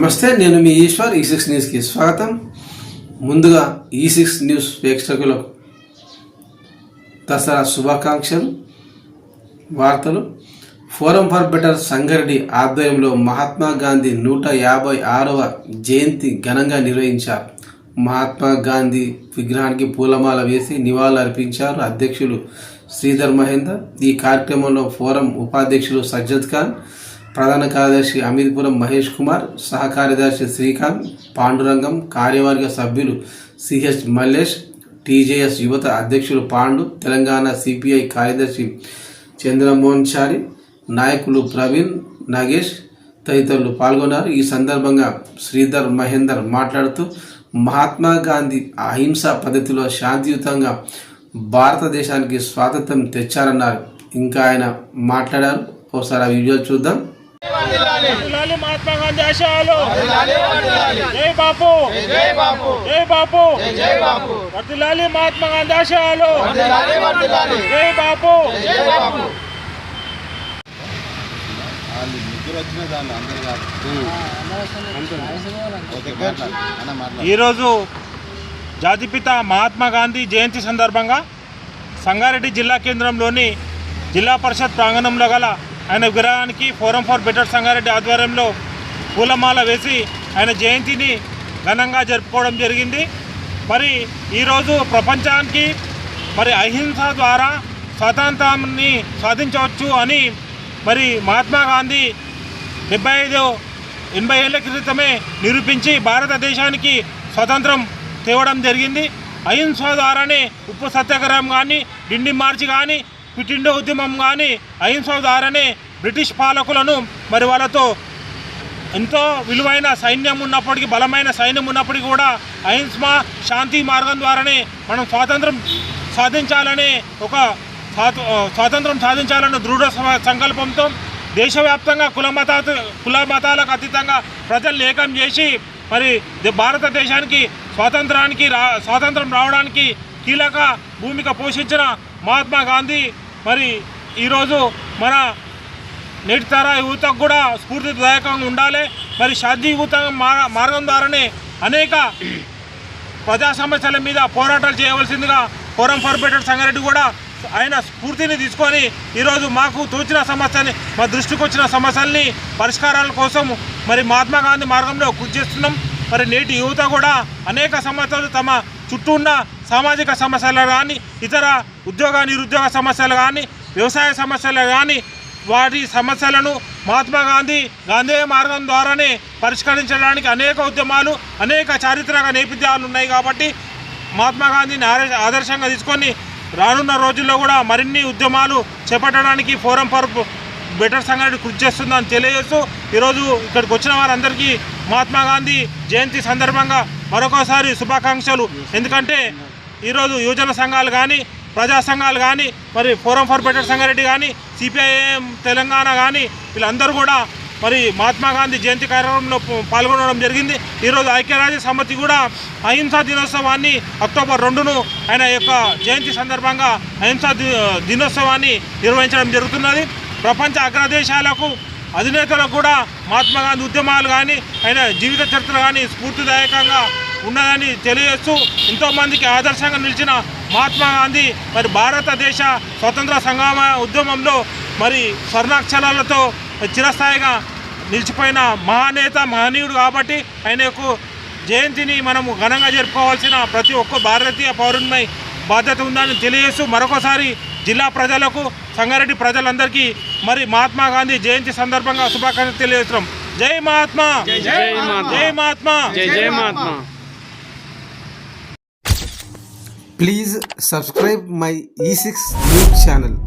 నమస్తే నేను మీ ఈశ్వర్ ఈ సిక్స్ న్యూస్కి స్వాగతం. ముందుగా ఈ సిక్స్ న్యూస్ ప్రేక్షకులకు దసరా శుభాకాంక్షలు వార్తలు. ఫోరం ఫర్ బెటర్ సంగారెడ్డి ఆధ్వర్యంలో మహాత్మా గాంధీ నూట యాభై ఆరవ జయంతి ఘనంగా నిర్వహించారు. మహాత్మా గాంధీ విగ్రహానికి పూలమాల వేసి నివాళులు అర్పించారు అధ్యక్షులు శ్రీధర్ మహేందర్. ఈ కార్యక్రమంలో ఫోరం ఉపాధ్యక్షులు సజ్జద్ ఖాన్ ప్రధాన కార్యదర్శి అమీర్పురం మహేష్ కుమార్ సహ కార్యదర్శి శ్రీకాంత్ పాండురంగం కార్యవర్గ సభ్యులు సిహెచ్ మల్లేష్ టీజేఎస్ యువత అధ్యక్షులు పాండు తెలంగాణ సిపిఐ కార్యదర్శి చంద్రమోహన్ చారి నాయకులు ప్రవీణ్ నాగేష్ తదితరులు పాల్గొన్నారు. ఈ సందర్భంగా శ్రీధర్ మహేందర్ మాట్లాడుతూ మహాత్మా గాంధీ అహింసా పద్ధతిలో శాంతియుతంగా భారతదేశానికి స్వాతంత్రం తెచ్చారన్నారు. ఇంకా ఆయన మాట్లాడారు. ఒకసారి ఆ వీడియో చూద్దాం. వర్ధిల్లాలి మహాత్మా గాంధీ ఆశయాలు. జై బాపు. జై బాపు. జై బాపు. జై బాపు. వర్ధిల్లాలి మహాత్మా గాంధీ ఆశయాలు. జై బాపు. జై బాపు. వాళ్ళు ముగ్గురు వచ్చిన దాన్ని అందరు కాదు. ఓకే మాట్లాడు. అన్న మాట్లాడు. ఈరోజు జాతిపిత మహాత్మా గాంధీ జయంతి సందర్భంగా సంగారెడ్డి జిల్లా కేంద్రంలోని జిల్లా పరిషత్ ప్రాంగణంలో గల ఆయన విగ్రహానికి ఫోరం ఫర్ బెటర్ సంగారెడ్డి ఆధ్వర్యంలో పూలమాల వేసి ఆయన జయంతిని ఘనంగా జరుపుకోవడం జరిగింది. మరి ఈరోజు ప్రపంచానికి మరి అహింస ద్వారా స్వాతంత్రాన్ని సాధించవచ్చు అని మరి మహాత్మా గాంధీ డెబ్బై ఐదు ఎనభై ఏళ్ళ క్రితమే నిరూపించి భారతదేశానికి స్వతంత్రం తేవడం జరిగింది. అహింస ద్వారానే ఉప్పు సత్యాగ్రహం కానీ డిండి మార్చి కానీ పిటిండో ఉద్యమం కానీ అహింస ద్వారానే బ్రిటిష్ పాలకులను మరి వాళ్ళతో ఎంతో విలువైన సైన్యం ఉన్నప్పటికీ బలమైన సైన్యం ఉన్నప్పటికీ కూడా అహింస శాంతి మార్గం ద్వారానే మనం స్వాతంత్రం సాధించాలనే ఒక స్వాత- స్వాతంత్రం సాధించాలన్న దృఢ సంకల్పంతో దేశవ్యాప్తంగా కుల మతా కుల మతాలకు అతీతంగా ప్రజలు ఏకం చేసి మరి ద- భారతదేశానికి స్వాతంత్రానికి రా స్వాతంత్రం రావడానికి కీలక భూమిక పోషించిన మహాత్మా గాంధీ మరి ఈరోజు మన నేటి తర యువతకు కూడా స్ఫూర్తిదాయకంగా ఉండాలి. మరి శాంతియుత మార్ మార్గం ద్వారానే అనేక ప్రజా సమస్యల మీద పోరాటాలు చేయవలసిందిగా ఫోరం ఫర్ బెటర్ సంగారెడ్డి కూడా ఆయన స్ఫూర్తిని తీసుకొని ఈరోజు మాకు తోచిన సమస్యని మా దృష్టికి వచ్చిన సమస్యల్ని పరిష్కారాల కోసం మరి మహాత్మా గాంధీ మార్గంలో కృషి చేస్తున్నాం. మరి నేటి యువత కూడా అనేక సమస్యలు తమ చుట్టూ ఉన్న సామాజిక సమస్యలు కానీ ఇతర ఉద్యోగ నిరుద్యోగ సమస్యలు కానీ వ్యవసాయ సమస్యలు కానీ వాటి సమస్యలను మహాత్మా గాంధీ గాంధేయ మార్గం ద్వారానే పరిష్కరించడానికి అనేక ఉద్యమాలు అనేక చారిత్రక నేపథ్యాలు ఉన్నాయి కాబట్టి మహాత్మా గాంధీని ఆదర్శ ఆదర్శంగా తీసుకొని రానున్న రోజుల్లో కూడా మరిన్ని ఉద్యమాలు చేపట్టడానికి ఫోరం ఫర్ బెటర్ సంఘటన కృషి చేస్తుందని తెలియజేస్తూ ఈరోజు ఇక్కడికి వచ్చిన వారందరికీ మహాత్మా గాంధీ జయంతి సందర్భంగా మరొకసారి శుభాకాంక్షలు. ఎందుకంటే ఈరోజు యువజన సంఘాలు కానీ ప్రజా సంఘాలు కానీ మరి ఫోరం ఫర్ బెటర్ సంగారెడ్డి కానీ సిపిఐఎం తెలంగాణ కానీ వీళ్ళందరూ కూడా మరి మహాత్మా గాంధీ జయంతి కార్యక్రమంలో పాల్గొనడం జరిగింది. ఈరోజు ఐక్యరాజ్య సమితి కూడా అహింసా దినోత్సవాన్ని అక్టోబర్ రెండును ఆయన యొక్క జయంతి సందర్భంగా అహింసా దినోత్సవాన్ని నిర్వహించడం జరుగుతున్నది. ప్రపంచ అగ్రదేశాలకు అధినేతలకు కూడా మహాత్మా గాంధీ ఉద్యమాలు కానీ ఆయన జీవిత చరిత్ర కానీ స్ఫూర్తిదాయకంగా ఉన్నదని తెలియజేస్తూ ఎంతోమందికి ఆదర్శంగా నిలిచిన మహాత్మా గాంధీ మరి భారతదేశ స్వతంత్ర సంగ్రామ ఉద్యమంలో మరి స్వర్ణాక్షరాలతో చిరస్థాయిగా నిలిచిపోయిన మహానేత మహనీయుడు కాబట్టి ఆయన యొక్క జయంతిని మనము ఘనంగా జరుపుకోవాల్సిన ప్రతి ఒక్క భారతీయ పౌరునిపై బాధ్యత ఉందని తెలియజేస్తూ మరొకసారి జిల్లా ప్రజలకు సంగారెడ్డి ప్రజలందరికీ మరి మహాత్మా గాంధీ జయంతి సందర్భంగా శుభాకాంక్షలు తెలియజేస్తున్నాం. జై మహాత్మా! జై మహాత్మా! జై Mahatma! Please subscribe my E six news channel.